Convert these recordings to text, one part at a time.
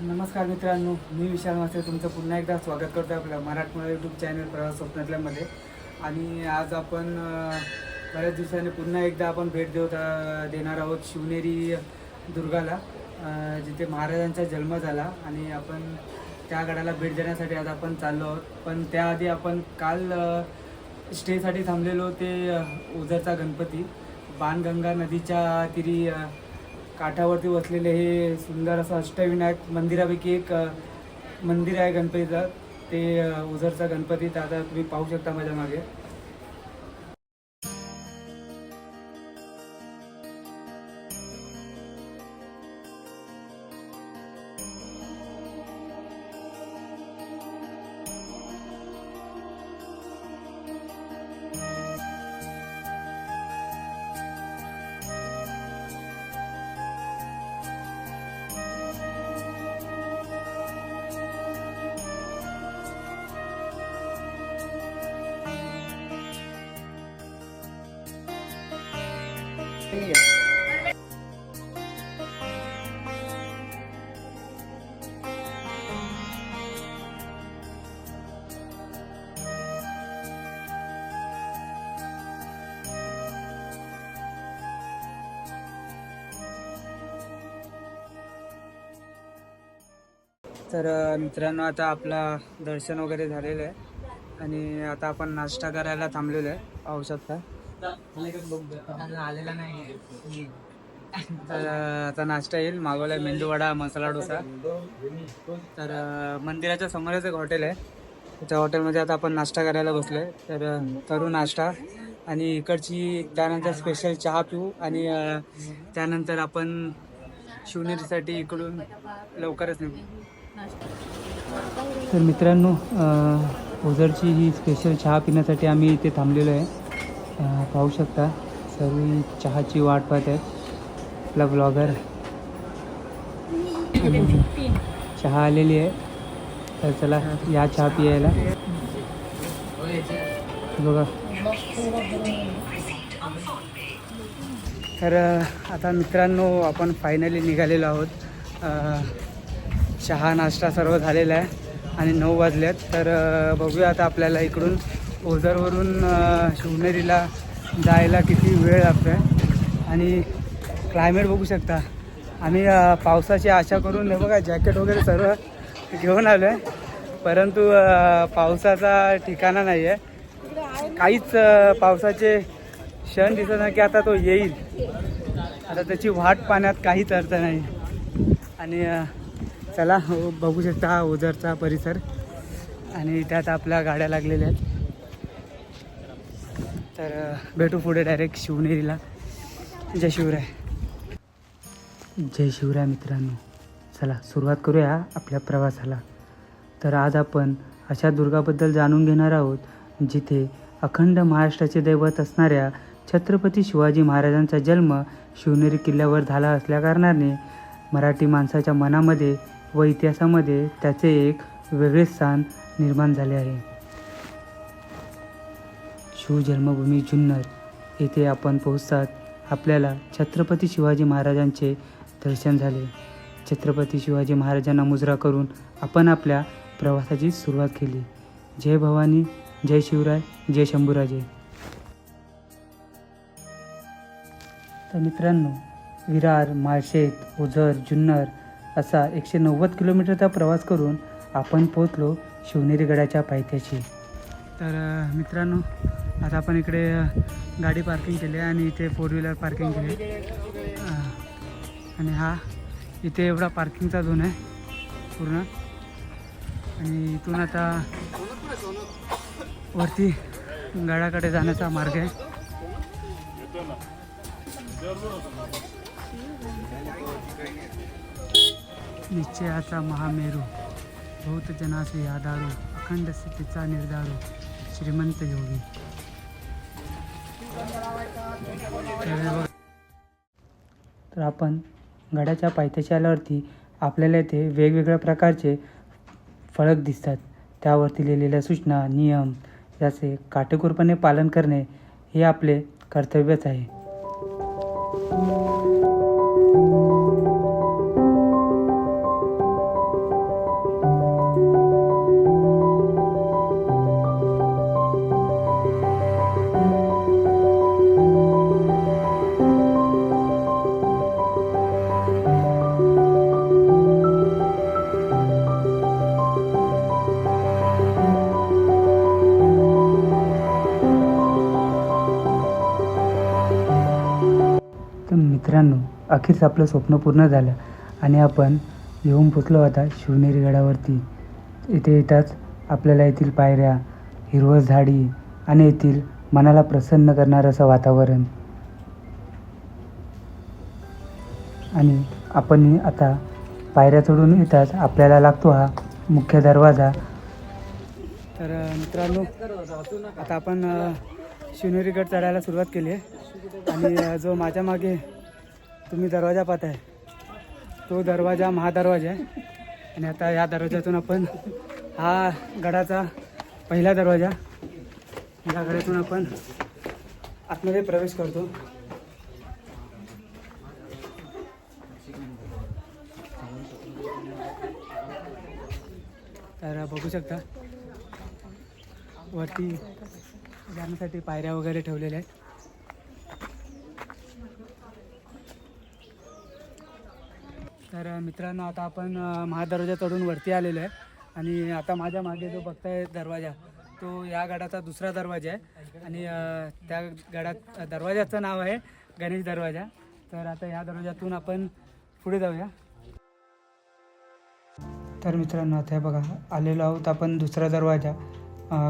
नमस्कार मित्रांनो मी विशाल मास्टर. तुमचं पुन्हा एकदा स्वागत करतो आपल्या मराठमोळा यूट्यूब चॅनल प्रवास स्वप्नातल्यामध्ये. आणि आज आपण बऱ्याच दिवसांनी पुन्हा एकदा आपण भेट देऊ देणार आहोत शिवनेरी दुर्गाला जिथे महाराजांचा जन्म झाला. आणि आपण त्या गडाला भेट देण्यासाठी आज आपण चाललो आहोत. पण त्याआधी आपण काल स्टेसाठी थांबलेलो ते अं, ओझरचा गणपती बाणगंगा नदीच्या तिरी काठावरती बसलेले हे सुंदर असं अष्टविनायक मंदिरापैकी एक मंदिर आहे गणपतीचं. ते उजरचा गणपती. तर आता तुम्ही पाहू शकता माझ्या मागे. तर मित्रांनो आता आपला दर्शन वगैरे झालेलं आहे. आणि आता आपण नाश्ता करायला थांबलेलो आहे पाहू शकता आलेला नाही तर आता नाश्ता येईल. मागवला मेंदूवडा मसाला डोसा. तर मंदिराच्या समोरच एक हॉटेल आहे. त्या हॉटेलमध्ये आता आपण नाश्ता करायला बसलोय. तर अ, करू नाश्ता. आणि इकडची त्यानंतर स्पेशल चहा पिऊ. आणि त्यानंतर आपण शिवनेरीसाठी इकडून लवकरच निघू. तर मित्रांनो ओझरची ही स्पेशल चहा पिण्यासाठी आम्ही इथे थांबलेलो आहे. पाहू शकता सर्व चहाची वाट पाहत आहेत. आपला ब्लॉगर चहा आलेली आहे. तर चला या चहा पियायला. बघा. तर आता मित्रांनो आपण फायनली निघालेलो आहोत. चहा नाश्ता सर्व झालेला आहे आणि नऊ वाजल्यात तर बघूया आता आपल्याला इकडून ओझरवरून शिवनेरीला जायला किती वेळ लागतो आहे आणि क्लायमेट बघू शकता. आम्ही पावसाची आशा करून हे बघा जॅकेट वगैरे सर्व घेऊन आलो आहे परंतु पावसाचा ठिकाणा नाही आहे काहीच पावसाचे क्षण दिसत नाही की आता तो येईल. आता त्याची वाट पाण्यात काहीच अर्थ नाही. आणि चला हो, बघू शकता हा ओझरचा परिसर. आणि त्यात आपल्या गाड्या लागलेल्या आहेत. तर भेटू पुढे डायरेक्ट शिवनेरीला. जय शिवराय. जय शिवराय मित्रांनो. चला सुरुवात करूया आपल्या प्रवासाला. तर आज आपण अशा दुर्गाबद्दल जाणून घेणार आहोत जिथे अखंड महाराष्ट्राचे दैवत असणाऱ्या छत्रपती शिवाजी महाराजांचा जन्म शिवनेरी किल्ल्यावर झाला असल्याकारणाने मराठी माणसाच्या मनामध्ये व इतिहासामध्ये त्याचे एक वेगळे स्थान निर्माण झाले आहे. शिवजन्मभूमी जुन्नर येथे आपण पोहोचतात आपल्याला छत्रपती शिवाजी महाराजांचे दर्शन झाले. छत्रपती शिवाजी महाराजांना मुजरा करून आपण आपल्या प्रवासाची सुरुवात केली. जय भवानी जय शिवराय जय शंभूराजे. तर मित्रांनो विरार माळशेत ओझर जुन्नर असा एकशे नव्वद किलोमीटरचा प्रवास करून आपण पोचलो शिवनेरी गडाच्या पायथ्याशी. तर मित्रांनो आता आपण इकडे गाडी पार्किंग केली आहे आणि इथे फोर व्हीलर पार्किंग केली आणि हा इथे एवढा पार्किंगचा झोन आहे पूर्ण. आणि इथून आता वरती गडाकडे जाण्याचा मार्ग आहे. निश्चयाचा महामेरू बहुत जनासे आधारो अखंड स्थितीचा निर्धारू श्रीमंत योगी. तर तर आपण गडाच्या पायथ्याशी आल्यावरती आपल्याला इथे वेगवेगळ्या प्रकारचे फळक दिसतात. त्यावरती लिहिलेल्या सूचना नियम याचे काटेकोरपणे पालन करणे हे आपले कर्तव्यच आहे. अखेरच आपलं स्वप्न पूर्ण झालं आणि आपण येऊन पोचलो आता शिवनेरी गडावरती. इथे येताच आपल्याला येथील पायऱ्या हिरवळ झाडी आणि येथील मनाला प्रसन्न करणारं असं वातावरण. आणि आपण आता पायऱ्या चढून येताच आपल्याला लागतो हा मुख्य दरवाजा. तर मित्रांनो आता आपण शिवनेरी शिवनेरीगड चढायला सुरुवात केली आहे. आणि जो माझ्या मागे तुम्ही दरवाजा पाहताय. तो दरवाजा महादरवाजा आहे. आणि आता या दरवाजातून आपण हा गडाचा पहिला दरवाजा या गडातून आपण आतमध्ये प्रवेश करतो. तर बघू शकता वरती जाण्यासाठी पायऱ्या वगैरे ठेवलेल्या आहेत. तर मित्रांनो आता आपण महादरवाजा चढून वरती आलेलो आहे. आणि आता माझ्या मागे जो बघताय दरवाजा तो या गडाचा दुसरा दरवाजा आहे. आणि त्या गडात दरवाजाचं नाव आहे गणेश दरवाजा. तर आता या दरवाजातून आपण पुढे जाऊया. तर मित्रांनो आता हे बघा आलेलो आहोत आपण दुसरा दरवाजा.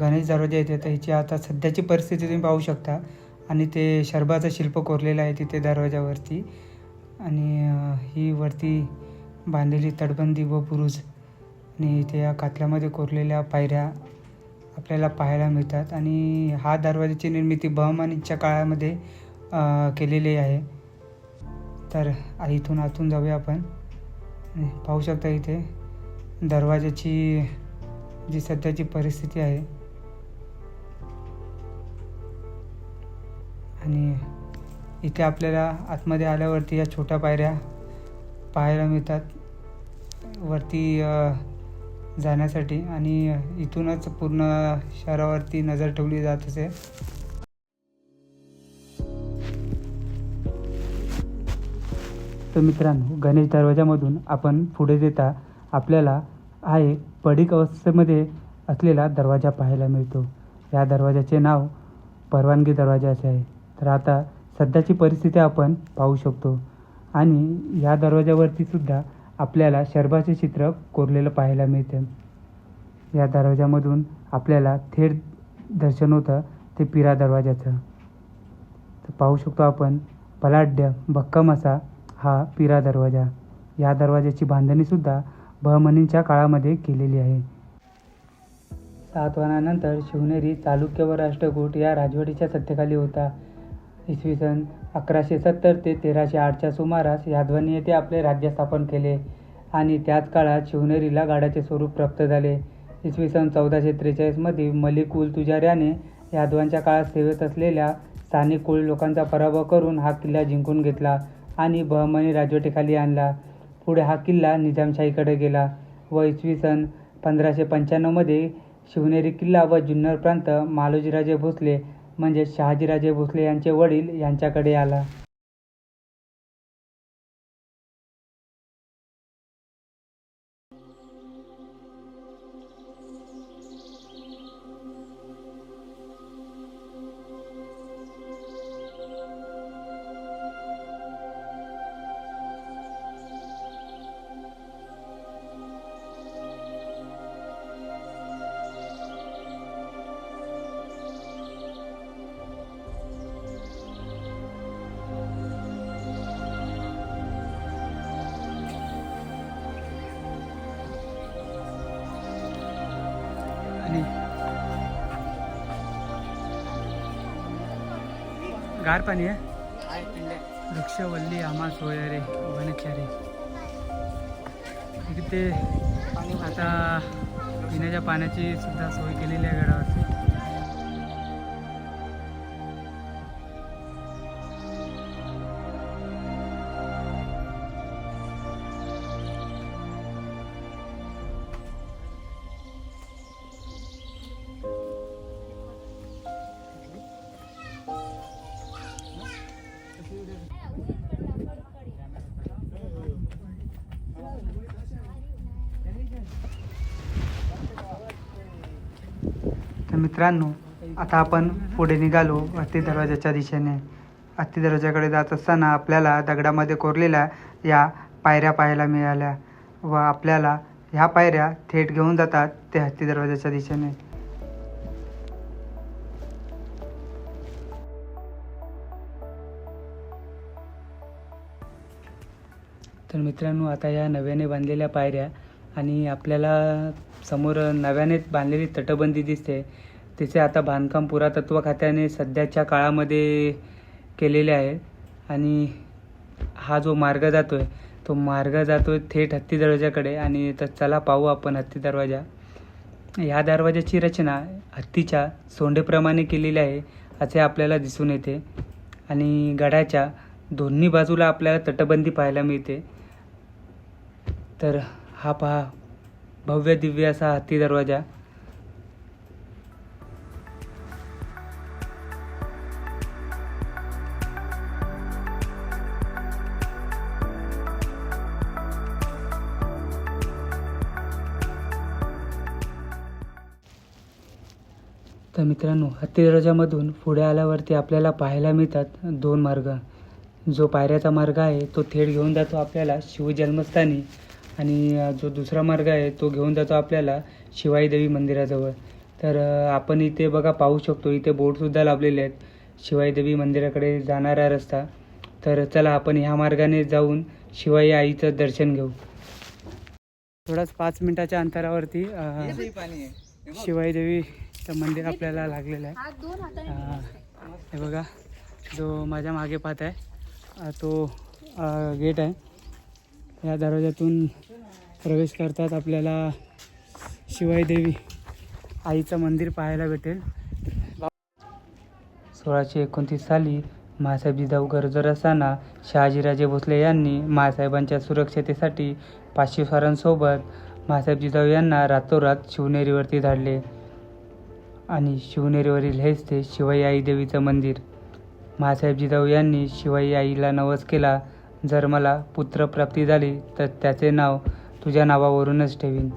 गणेश दरवाजा येते. तर ह्याची आता सध्याची परिस्थिती तुम्ही पाहू शकता. आणि ते शरबाचं शिल्प कोरलेलं आहे तिथे दरवाजावरती. आणि ही वरती बांधलेली तटबंदी व बुरुज आणि इथे या कातल्यामध्ये कोरलेल्या पायऱ्या आपल्याला पाहायला मिळतात. आणि हा दरवाजाची निर्मिती बहमानीच्या काळामध्ये केलेली आहे. तर इथून आतून जाऊया आपण. पाहू शकता इथे दरवाजाची जी सध्याची परिस्थिती आहे. आणि इथे आपल्याला आतमध्ये आल्यावरती या छोट्या पायऱ्या पाहायला मिळतात. वरती जाण्यासाठी आणि इथूनच पूर्ण शहरावरती नजर ठेवली जात असे. तर मित्रांनो गणेश दरवाजामधून आपण पुढे देता आपल्याला हा एक पडीक अवस्थेमध्ये असलेला दरवाजा पाहायला मिळतो. या दरवाजाचे नाव परवानगी दरवाजा असे आहे. तर आता सध्याची परिस्थिती आपण पाहू शकतो. आणि या दरवाजावरती सुद्धा आपल्याला शरबाचे चित्र कोरलेलं पाहायला मिळतं. या दरवाजामधून आपल्याला थेट दर्शन होतं ते पिरा दरवाजाचं तर पाहू शकतो आपण बलाढ्य भक्कम असा हा पिरा दरवाजा. या दरवाजाची बांधणीसुद्धा बहमनींच्या काळामध्ये केलेली आहे. सातवाहनानंतर शिवनेरी चालुक्य व राष्ट्रकूट या राजवटीच्या सत्तेखाली होता. इसवी सन अकराशे सत्तर ते तेराशे आठच्या सुमारास यादवांनी येथे आपले राज्य स्थापन केले आणि त्याच काळात शिवनेरीला गाडाचे स्वरूप प्राप्त झाले. इसवी सन चौदाशे त्रेचाळीसमध्ये मलिक उल तुजार याने यादवांच्या काळात सेवेत असलेल्या स्थानिक कोळी लोकांचा पराभव करून हा किल्ला जिंकून घेतला आणि बहमनी राजवटीखाली आणला. पुढे हा किल्ला निजामशाहीकडे गेला व इसवी सन पंधराशे पंच्याण्णवमध्ये शिवनेरी किल्ला व जुन्नर प्रांत मालोजीराजे भोसले म्हणजे शहाजीराजे भोसले यांचे वडील यांच्याकडे आला. गार पाणी आहे? वृक्षवल्ली आम्हा सोयरे वनचारी इथे आता पिण्याच्या पाण्याची सुद्धा सोय केलेली आहे गडावरती. मित्रांनो आता आपण पुढे निघालो हत्ती दरवाजाच्या दिशेने. हत्ती दरवाजाकडे जात असताना आपल्याला दगडामध्ये कोरलेल्या या पायऱ्या पाहायला मिळाल्या व आपल्याला ह्या पायऱ्या थेट घेऊन जातात ते हत्ती दरवाजाच्या दिशेने. तर मित्रांनो आता या नव्याने बांधलेल्या पायऱ्या आणि आपल्याला समोर नव्याने बांधलेली तटबंदी दिसते. तिचे आता बांधकाम पुरातत्व खात्याने सध्याच्या काळामध्ये केलेले आहे. आणि हा जो मार्ग जातो आहे तो मार्ग जातो आहे थेट हत्ती दरवाजाकडे आणि तर चला पाहू आपण हत्ती दरवाजा. ह्या दरवाजाची रचना हत्तीच्या सोंडेप्रमाणे केलेली आहे असे आपल्याला दिसून येते. आणि गडाच्या दोन्ही बाजूला आपल्याला तटबंदी पाहायला मिळते. तर हा पहा भव्य दिव्य असा हत्ती दरवाजा. तर मित्रांनो हत्ती दरवाजामधून पुढे आल्यावरती आपल्याला पाहायला मिळतात दोन मार्ग. जो पायऱ्याचा मार्ग आहे तो थेट घेऊन जातो आपल्याला शिवजन्मस्थानी आणि जो दुसरा मार्ग आहे तो घेऊन जातो आपल्याला शिवाई देवी मंदिराजवळ. तर आपण इथे बघा पाहू शकतो इथे बोर्डसुद्धा लावलेले आहेत. शिवाई देवी मंदिराकडे जाणारा रस्ता. तर चला आपण ह्या मार्गाने जाऊन शिवाई आईचं दर्शन घेऊ. थोडाच पाच मिनिटाच्या अंतरावरती शिवाई तर मंदिर आपल्याला लागलेलं आहे. हे बघा जो माझ्या मागे पाहत आहे तो गेट आहे. या दरवाज्यातून प्रवेश करतात आपल्याला शिवाई देवी. आईचं मंदिर पाहायला भेटेल. सोळाशे एकोणतीस साली महासाहेब जिजाऊ गरजर असताना शहाजीराजे भोसले यांनी महासाहेबांच्या सुरक्षतेसाठी पाचशे स्वारांसोबत महासाहेब जिजाऊ यांना रातोरात शिवनेरीवरती धाडले आणि शिवनेरीवरील हेच ते शिवाई आई देवीचं मंदिर. महासाहेब जिजाऊ यांनी शिवाई आईला नवस केला. जर मला पुत्रप्राप्ती झाली तर त्याचे नाव तुझ्या नावावरूनच ठेवीन.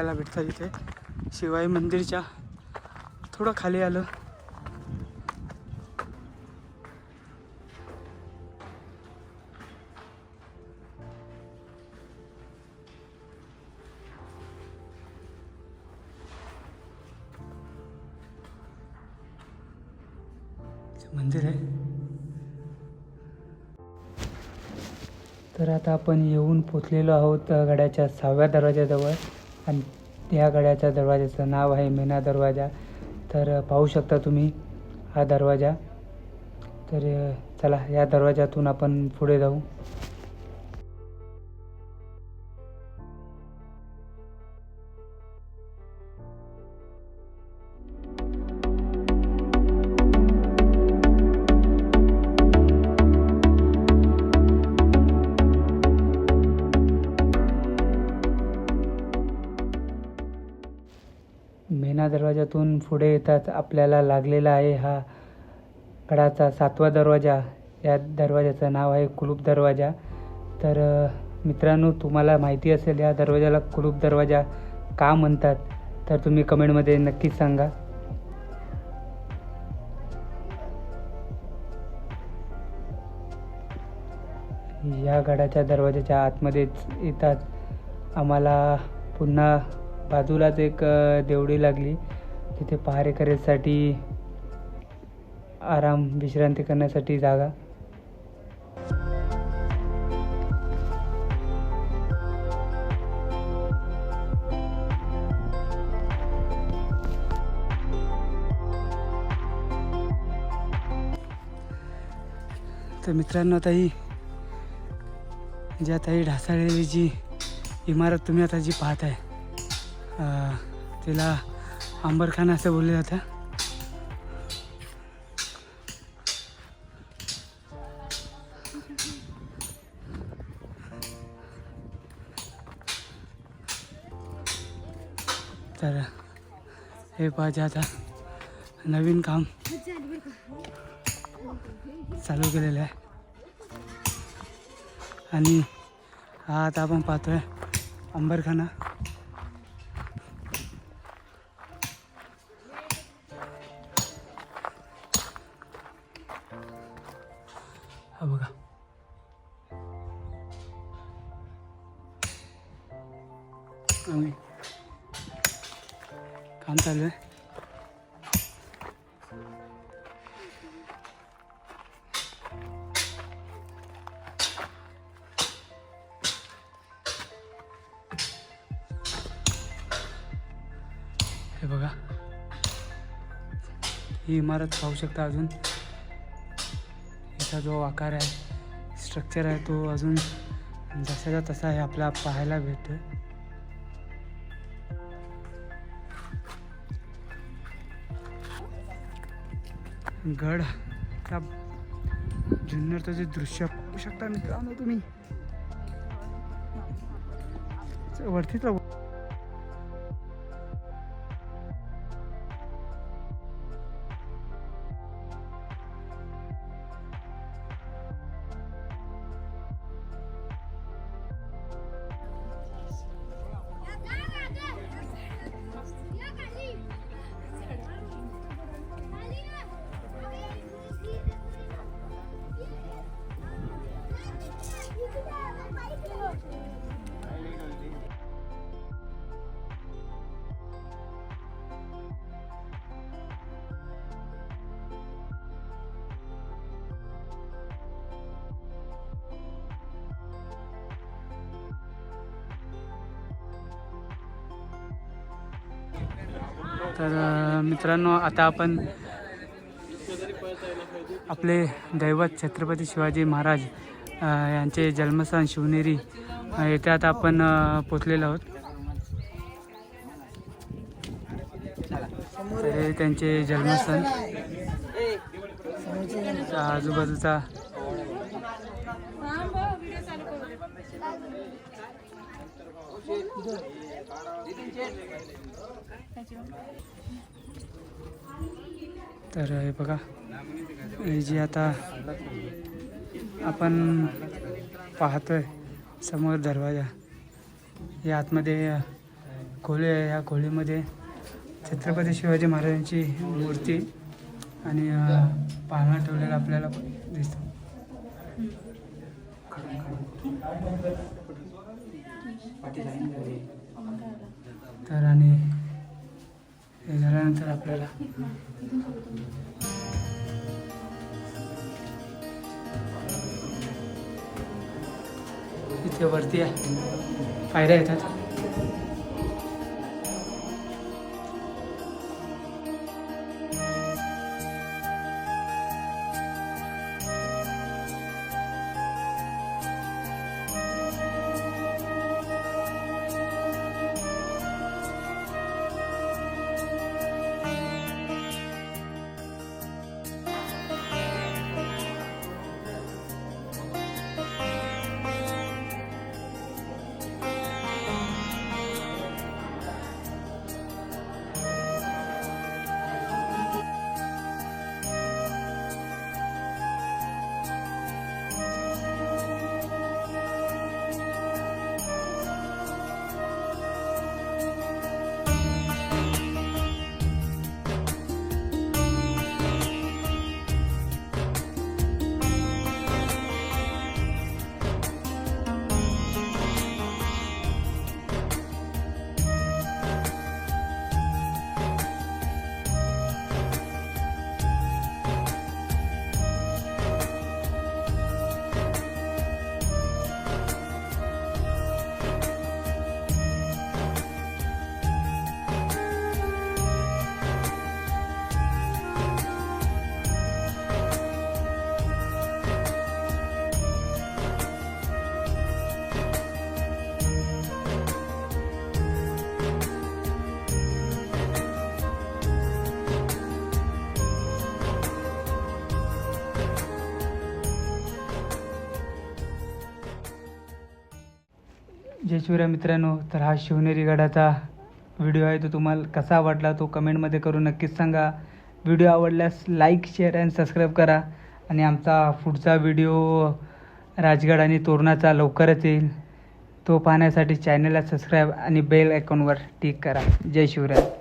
पाहायला भेटतात इथे. शिवाई मंदिरच्या थोडं खाली आलं. मंदिर आहे. तर आता आपण येऊन पोचलेलो आहोत गड्याच्या गडाच्या सहाव्या दरवाजाजवळ. आणि त्या गड्याच्या दरवाजाचं नाव आहे मेना दरवाजा. तर पाहू शकता तुम्ही हा दरवाजा. तर चला या दरवाजातून आपण पुढे जाऊ. मेना दरवाजातून पुढे येताच आपल्याला लागलेला आहे हा गडाचा सातवा दरवाजा. या दरवाजाचं नाव आहे कुलूप दरवाजा. तर मित्रांनो तुम्हाला माहिती असेल या दरवाजाला कुलूप दरवाजा का म्हणतात? तर तुम्ही कमेंटमध्ये नक्कीच सांगा. या गडाच्या दरवाजाच्या आतमध्येच येतात. आम्हाला पुन्हा बाजूलाच एक देवडी लागली. तिथे पहारे करायसाठी आराम विश्रांती करण्यासाठी जागा. तर मित्रांनो ताई ही जी आता ही ढासाळलेली जी इमारत तुम्ही आता जी पाहताय तिला आंबरखाना असं बोललं जातं. तर हे पाहिजे आता नवीन काम चालू केलेलं आहे. आणि हा आता आपण पाहतोय अंबरखाना. हे बघा. ही इमारत पाहू शकता अजून. याचा जो आकार आहे स्ट्रक्चर आहे तो अजून जसाचा तसा आहे आपला पाहायला भेटतो गडचा जुन्नरचं जे दृश्य पाहू शकता मित्रांनो तुम्ही. वरतीच तर मित्रांनो आता आपण आपले दैवत छत्रपती शिवाजी महाराज यांचे जन्मस्थान शिवनेरी येथे आता आपण पोचलेलो आहोत. तर हे त्यांचे जन्मस्थान. आजूबाजूचा. तर हे बघा हे जी आता आपण पाहतोय समोर दरवाजा या आतमध्ये खोली आहे. या खोलीमध्ये छत्रपती शिवाजी महाराजांची मूर्ती आणि पाहणा पाळणा ठेवलेला आपल्याला दिसतो. तर आणि हे झाल्यानंतर आपल्याला इथे वरती आहे. पायऱ्या येतात. जय शिवराय मित्रांनो तर हा शिवनेरी गडाचा व्हिडिओ आहे. तो तुम्हाला कसा वाटला तो कमेंटमध्ये करून नक्कीच सांगा. व्हिडिओ आवडल्यास लाईक शेअर अँड सबस्क्राईब करा. आणि आमचा पुढचा व्हिडिओ राजगड आणि तोरणाचा लवकरच येईल. तो पाहण्यासाठी चॅनलला सबस्क्राईब आणि बेल आयकॉनवर टिक करा. जय शिवराय.